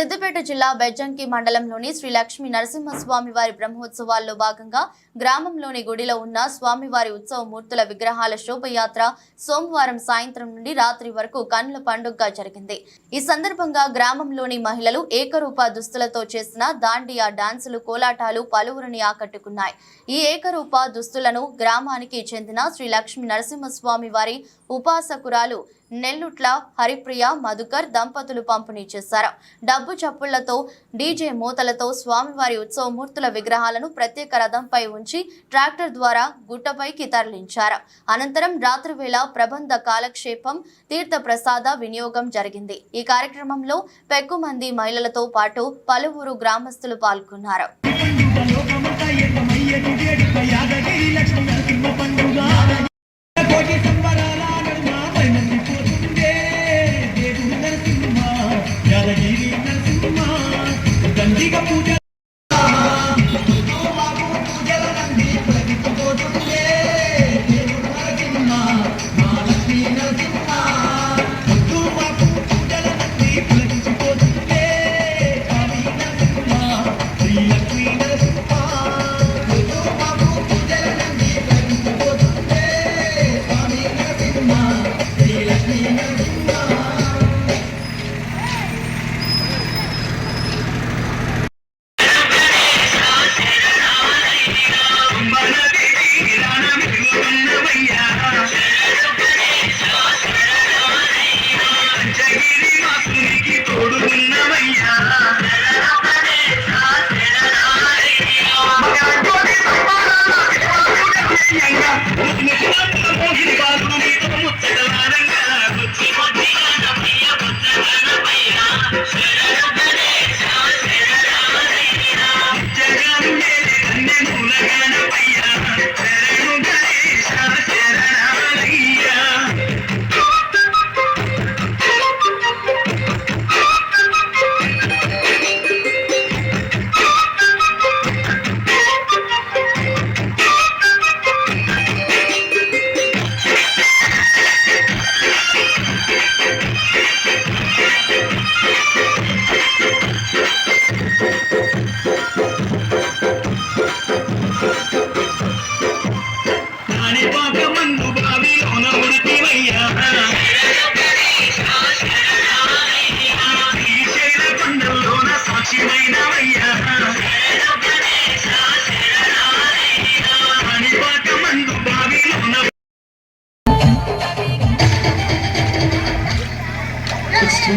సిద్దిపేట జిల్లా బెజ్జంకి మండలంలోని శ్రీ లక్ష్మీ నరసింహస్వామి వారి బ్రహ్మోత్సవాల్లో భాగంగా గ్రామంలోని గుడిలో ఉన్న స్వామివారి ఉత్సవ మూర్తుల విగ్రహాల శోభయాత్ర సోమవారం సాయంత్రం నుండి రాత్రి వరకు కన్నుల పండుగగా జరిగింది. ఈ సందర్భంగా గ్రామంలోని మహిళలు ఏకరూప దుస్తులతో చేసిన దాండియా డాన్సులు కోలాటాలు పలువురిని ఆకట్టుకున్నాయి. ఈ ఏకరూప దుస్తులను గ్రామానికి చెందిన శ్రీ లక్ష్మీ నరసింహస్వామి వారి ఉపాసకురాలు నెల్లుట్ల హరిప్రియ మధుకర్ దంపతులు పంపిణీ చేశారు. డబ్బు చప్పుళ్ళతో డీజే మూతలతో స్వామివారి ఉత్సవమూర్తుల విగ్రహాలను ప్రత్యేక రథంపై ఉంచి ట్రాక్టర్ ద్వారా గుట్టపైకి తరలించారు. అనంతరం రాత్రి వేళ ప్రబంధ కాలక్షేపం తీర్థ ప్రసాద వినియోగం జరిగింది. ఈ కార్యక్రమంలో పెక్కు మంది మహిళలతో పాటు పలువురు గ్రామస్తులు పాల్గొన్నారు. కోటి సంబరాల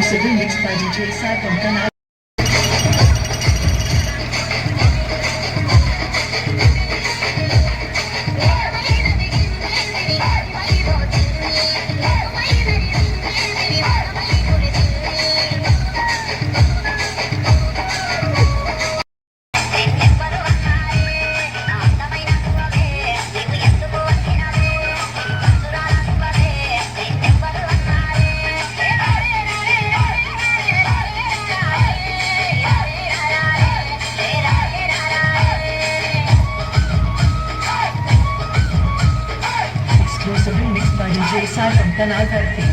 Você vem de cidade de Ursá, Pantanal. 在哪里拍的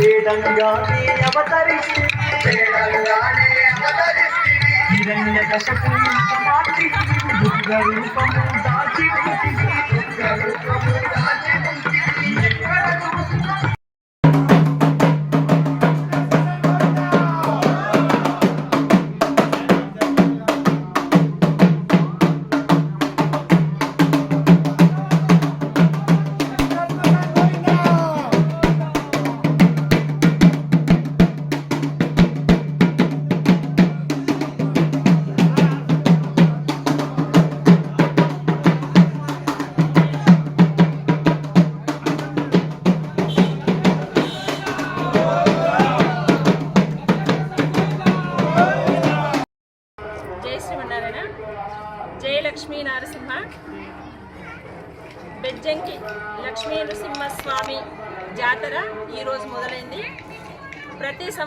వేదంగానే అవతరిస్తే హిరణ్య మార్చి దుర్గ రూపము దాచి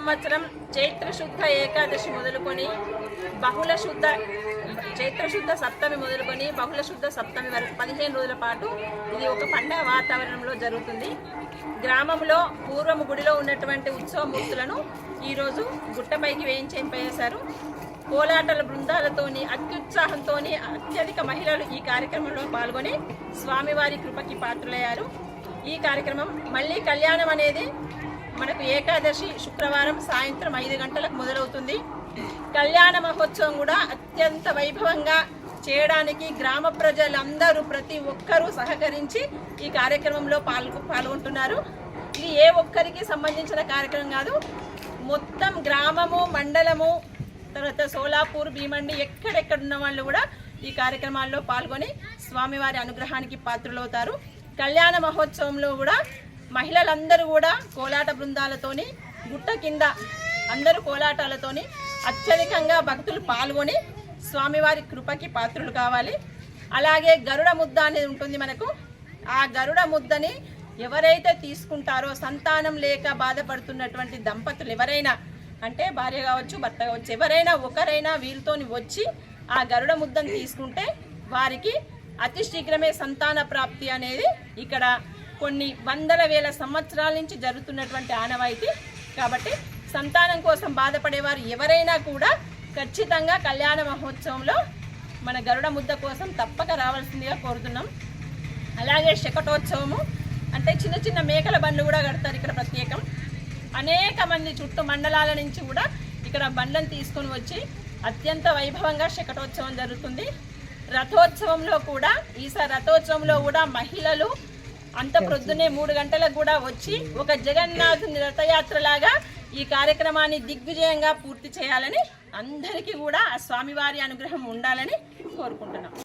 సంవత్సరం చైత్ర శుద్ధ ఏకాదశి మొదలుకొని బహుళ శుద్ధ చైత్ర శుద్ధ సప్తమి మొదలుకొని బహుళ శుద్ధ సప్తమి వరకు పదిహేను రోజుల పాటు ఇది ఒక పండగ వాతావరణంలో జరుగుతుంది. గ్రామంలో పూర్వము గుడిలో ఉన్నటువంటి ఉత్సవమూర్తులను ఈరోజు గుట్టపైకి వేయించేంపేశారు కోలాటల బృందాలతోని అత్యుత్సాహంతోని అత్యధిక మహిళలు ఈ కార్యక్రమంలో పాల్గొని స్వామివారి కృపకి పాత్రులయ్యారు. ఈ కార్యక్రమం మళ్ళీ కళ్యాణం అనేది మనకు ఏకాదశి శుక్రవారం సాయంత్రం ఐదు గంటలకు మొదలవుతుంది. కళ్యాణ మహోత్సవం కూడా అత్యంత వైభవంగా చేయడానికి గ్రామ ప్రజలందరూ ప్రతి ఒక్కరూ సహకరించి ఈ కార్యక్రమంలో పాల్గొ పాల్గొంటున్నారు. ఇది ఏ ఒక్కరికి సంబంధించిన కార్యక్రమం కాదు. మొత్తం గ్రామము మండలము తర్వాత సోలాపూర్ భీమండి ఎక్కడెక్కడ ఉన్న వాళ్ళు కూడా ఈ కార్యక్రమాల్లో పాల్గొని స్వామివారి అనుగ్రహానికి పాత్రులవుతారు. కళ్యాణ మహోత్సవంలో కూడా మహిళలందరూ కూడా కోలాట బృందాలతోని గుట్ట కింద అందరూ కోలాటాలతోని అత్యధికంగా భక్తులు పాల్గొని స్వామివారి కృపకి పాత్రులు కావాలి. అలాగే గరుడ ముద్ద అనేది ఉంటుంది మనకు. ఆ గరుడ ముద్దని ఎవరైతే తీసుకుంటారో సంతానం లేక బాధపడుతున్నటువంటి దంపతులు ఎవరైనా అంటే భార్య కావచ్చు భర్త కావచ్చు ఎవరైనా ఒకరైనా వీళ్ళతోని వచ్చి ఆ గరుడ ముద్దను తీసుకుంటే వారికి అతి శీఘ్రమే సంతాన ప్రాప్తి అనేది ఇక్కడ కొన్ని వందల వేల సంవత్సరాల నుంచి జరుగుతున్నటువంటి ఆనవాయితీ. కాబట్టి సంతానం కోసం బాధపడేవారు ఎవరైనా కూడా ఖచ్చితంగా కళ్యాణ మహోత్సవంలో మన గరుడ ముద్ద కోసం తప్పక రావాల్సిందిగా కోరుతున్నాం. అలాగే శకటోత్సవము అంటే చిన్న చిన్న మేకల బండ్లు కూడా కడతారు ఇక్కడ ప్రత్యేకం. అనేక మంది చుట్టూ మండలాల నుంచి కూడా ఇక్కడ బండ్లను తీసుకొని వచ్చి అత్యంత వైభవంగా శకటోత్సవం జరుగుతుంది. రథోత్సవంలో కూడా ఈసారి రథోత్సవంలో కూడా మహిళలు అంత ప్రొద్దునే మూడు గంటలకు కూడా వచ్చి ఒక జగన్నాథుని రథయాత్రలాగా ఈ కార్యక్రమాన్ని దిగ్విజయంగా పూర్తి చేయాలని అందరికీ కూడా ఆ స్వామివారి అనుగ్రహం ఉండాలని కోరుకుంటున్నాం.